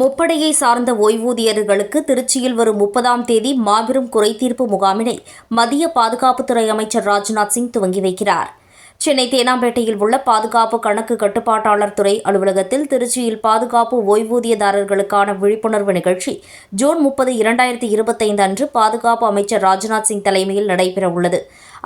முப்படையை சார்ந்த ஓய்வூதியர்களுக்கு திருச்சியில் வரும் முப்பதாம் தேதி மாபெரும் குறைதீர்ப்பு முகாமினை மத்திய பாதுகாப்புத்துறை அமைச்சர் ராஜ்நாத் சிங் துவங்கி வைக்கிறார். சென்னை தேனாம்பேட்டையில் உள்ள பாதுகாப்பு கணக்கு கட்டுப்பாட்டாளர் துறை அலுவலகத்தில் திருச்சியில் பாதுகாப்பு ஓய்வூதியதாரர்களுக்கான விழிப்புணர்வு நிகழ்ச்சி ஜூன் முப்பது இரண்டாயிரத்தி இருபத்தைந்து அன்று பாதுகாப்பு அமைச்சர் ராஜ்நாத் சிங் தலைமையில் நடைபெறவுள்ளது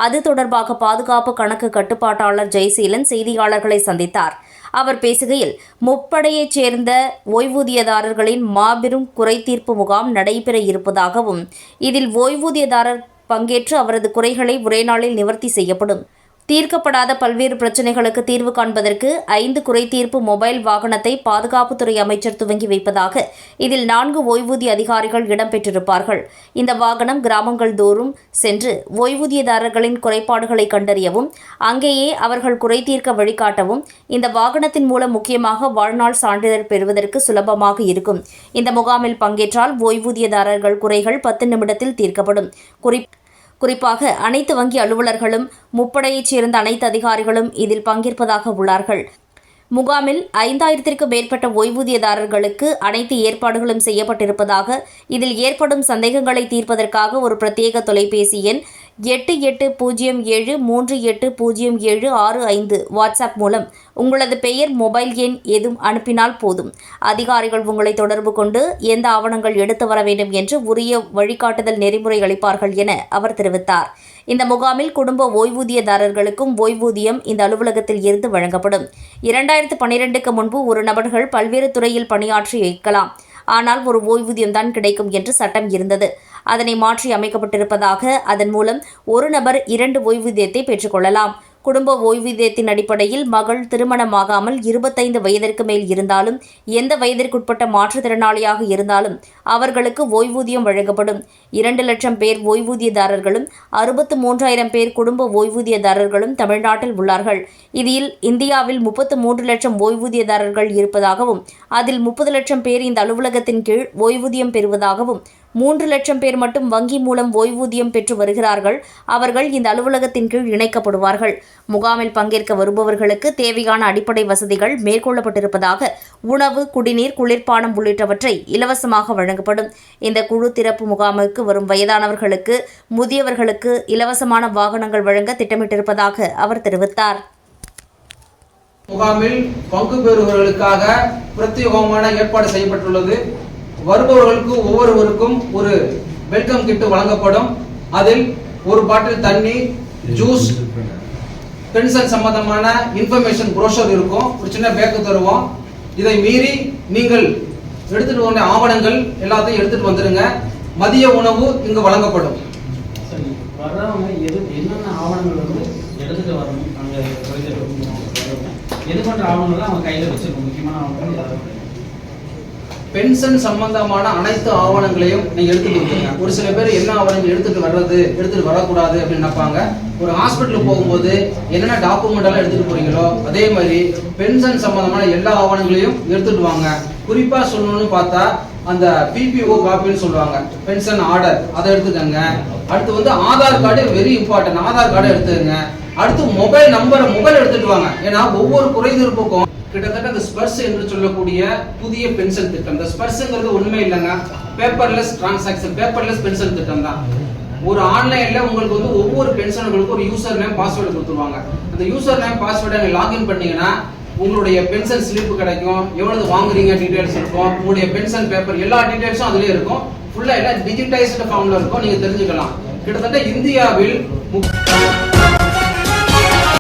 அது தொடர்பாக பாதுகாப்பு கணக்கு கட்டுப்பாட்டாளர் ஜெயசீலன் செய்தியாளர்களை சந்தித்தார். அவர் பேசுகையில் முப்படையைச் சேர்ந்த ஓய்வூதியதாரர்களின் மாபெரும் குறைதீர்ப்பு முகாம் நடைபெற இருப்பதாகவும் இதில் ஓய்வூதியதாரர் பங்கேற்று அவரது குறைகளை ஒரே நாளில் நிவர்த்தி செய்யப்படும். தீர்க்கப்படாத பல்வேறு பிரச்சினைகளுக்கு தீர்வு காண்பதற்கு ஐந்து குறைதீர்ப்பு மொபைல் வாகனத்தை பாதுகாப்புத்துறை அமைச்சர் துவங்கி வைப்பதாக இதில் நான்கு ஓய்வூதிய அதிகாரிகள் இடம்பெற்றிருப்பார்கள். இந்த வாகனம் கிராமங்கள் தோறும் சென்று ஓய்வூதியதாரர்களின் குறைபாடுகளை கண்டறியவும் அங்கேயே அவர்கள் குறைதீர்க்க வழிகாட்டவும் இந்த வாகனத்தின் மூலம் முக்கியமாக வாழ்நாள் சான்றிதழ் பெறுவதற்கு சுலபமாக இருக்கும். இந்த முகாமில் பங்கேற்றால் ஓய்வூதியதாரர்கள் குறைகள் பத்து நிமிடத்தில் தீர்க்கப்படும். குறி குறிப்பாக அனைத்து வங்கி அலுவலர்களும் முப்படையைச் சேர்ந்த அனைத்து அதிகாரிகளும் இதில் பங்கேற்பதாக உள்ளார்கள். முகாமில் ஐந்தாயிரத்திற்கும் மேற்பட்ட ஓய்வூதியதாரர்களுக்கு அனைத்து ஏற்பாடுகளும் செய்யப்பட்டிருப்பதாக இதில் ஏற்படும் சந்தேகங்களை தீர்ப்பதற்காக ஒரு பிரத்யேக தொலைபேசி எண் எட்டு எட்டு பூஜ்ஜியம் ஏழு மூன்று எட்டு பூஜ்ஜியம் ஏழு ஆறு ஐந்து வாட்ஸ்அப் மூலம் உங்களது பெயர் மொபைல் எண் எதுவும் அனுப்பினால் போதும். அதிகாரிகள் உங்களை தொடர்பு கொண்டு எந்த ஆவணங்கள் எடுத்து வர வேண்டும் என்று உரிய வழிகாட்டுதல் நெறிமுறை அளிப்பார்கள் என அவர் தெரிவித்தார். இந்த முகாமில் குடும்ப ஓய்வூதியதாரர்களுக்கும் ஓய்வூதியம் இந்த அலுவலகத்தில் இருந்து வழங்கப்படும். இரண்டாயிரத்து பன்னிரெண்டுக்கு முன்பு ஒரு நபர்கள் பல்வேறு துறையில் பணியாற்றி வைக்கலாம் ஆனால் ஒரு ஓய்வூதியம் தான் கிடைக்கும் என்று சட்டம் இருந்தது. அதனை மாற்றி அமைக்கப்பட்டிருப்பதாக அதன் மூலம் ஒரு நபர் இரண்டு ஓய்வூதியத்தை பெற்றுக்கொள்ளலாம் குடும்ப ஓய்வூதியத்தின் அடிப்படையில் மகள் திருமணமாகாமல் இருபத்தைந்து வயதிற்கு மேல் இருந்தாலும் எந்த வயதிற்குட்பட்ட மாற்றுத்திறனாளியாக இருந்தாலும் அவர்களுக்கு ஓய்வூதியம் வழங்கப்படும். இரண்டு லட்சம் பேர் ஓய்வூதியதாரர்களும் அறுபத்து மூன்றாயிரம் பேர் குடும்ப ஓய்வூதியதாரர்களும் தமிழ்நாட்டில் உள்ளார்கள். இதில் இந்தியாவில் முப்பத்து மூன்று லட்சம் ஓய்வூதியதாரர்கள் இருப்பதாகவும் அதில் முப்பது லட்சம் பேர் இந்த அலுவலகத்தின் கீழ் ஓய்வூதியம் பெறுவதாகவும் மூன்று லட்சம் பேர் மட்டும் வங்கி மூலம் ஓய்வூதியம் பெற்று வருகிறார்கள். அவர்கள் இந்த அலுவலகத்தின் கீழ் இணைக்கப்படுவார்கள். முகாமில் பங்கேற்க வருபவர்களுக்கு தேவையான அடிப்படை வசதிகள் மேற்கொள்ளப்பட்டிருப்பதாக உணவு குடிநீர் குளிர்பானம் உள்ளிட்டவற்றை இலவசமாக வழங்கப்படும். இந்த குழு திறப்பு முகாமுக்கு வரும் வயதானவர்களுக்கு முதியவர்களுக்கு இலவசமான வாகனங்கள் வழங்க திட்டமிட்டிருப்பதாக அவர் தெரிவித்தார். முகாமில் பங்கு பெறுபவர்களுக்காக பிரத்யேகமான ஏற்பாடு செய்யப்பட்டுள்ளது. வருபவர்களுக்கு ஒவ்வொருவருக்கும் ஒரு வெல்கம் கிட் வழங்கப்படும். அதில் ஒரு பாட்டில் தண்ணி ஜூஸ் பென்ஷன் சம்பந்தமான இன்ஃபர்மேஷன் ப்ரோஷர் இருக்கும். ஒரு சின்ன பேக்கு தருவோம். இதை மீறி நீங்கள் எடுத்துட்டு வந்த ஆவணங்கள் எல்லாத்தையும் எடுத்துட்டு வந்துருங்க. மதிய உணவு இங்கு வழங்கப்படும். வர்றவங்க எது என்னென்ன ஆவணங்கள் வந்து எடுத்துட்டு வரணும்? அங்கே எது பண்ணுற ஆவணங்கள்லாம் அவங்க கையில் வச்சிருக்கோம் முக்கியமான ஆவணங்கள் பென்ஷன் சம்பந்தமான அனைத்து ஆவணங்களையும் நீங்க எடுத்து கொடுத்துருங்க. ஒரு சில பேர் என்ன ஆவணங்கள் எடுத்துட்டு வர்றது எடுத்துட்டு வரக்கூடாது அப்படின்னு நினைப்பாங்க. ஒரு ஹாஸ்பிட்டல் போகும்போது என்னென்ன டாக்குமெண்ட் எல்லாம் எடுத்துட்டு போறீங்களோ அதே மாதிரி பென்ஷன் சம்பந்தமான எல்லா ஆவணங்களையும் எடுத்துட்டு வாங்க. குறிப்பா சொல்லணும்னு பார்த்தா அந்த பிபிஓ காப்பின்னு சொல்லுவாங்க. பென்ஷன் ஆர்டர் அதை எடுத்துக்கங்க. அடுத்து வந்து Aadhaar card very important Aadhaar card எடுத்துக்கங்க. அடுத்து மொபைல் நம்பரை மொபைல் எடுத்துட்டு வாங்க. ஏன்னா ஒவ்வொரு குறைதீர்ப்புக்கும் கிட்டத்தட்ட இந்த ஸ்பர்ஸ் என்று சொல்லக்கூடிய புதிய பென்ஷன் திட்டம். இந்த ஸ்பர்ஸ்ங்கிறது உண்மை இல்லைங்க. பேப்பர்லெஸ் டிரான்சாக்ஷன் பேப்பர்லெஸ் பென்ஷன் திட்டம் தான். ஒரு ஆன்லைன்ல உங்களுக்கு வந்து ஒவ்வொரு பென்ஷனுங்களுக்கும் ஒரு யூசர் நேம் பாஸ்வேர்டு கொடுத்துருவாங்க. அந்த யூசர் நேம் பாஸ்வேர்டை நீங்கள் லாகின் பண்ணீங்கன்னா உங்களுடைய பென்ஷன் ஸ்லிப் கிடைக்கும். எவ்வளவு வாங்குறீங்க டீடைல்ஸ் இருக்கும். உங்களுடைய பென்ஷன் பேப்பர் எல்லா டீடைல்ஸும் அதுலயே இருக்கும். ஃபுல்லா எல்லாம் டிஜிட்டைஸ்டு ஃபார்ம்ல இருக்கும். நீங்க தெரிஞ்சுக்கலாம். கிட்டத்தட்ட இந்தியாவில் முக்கிய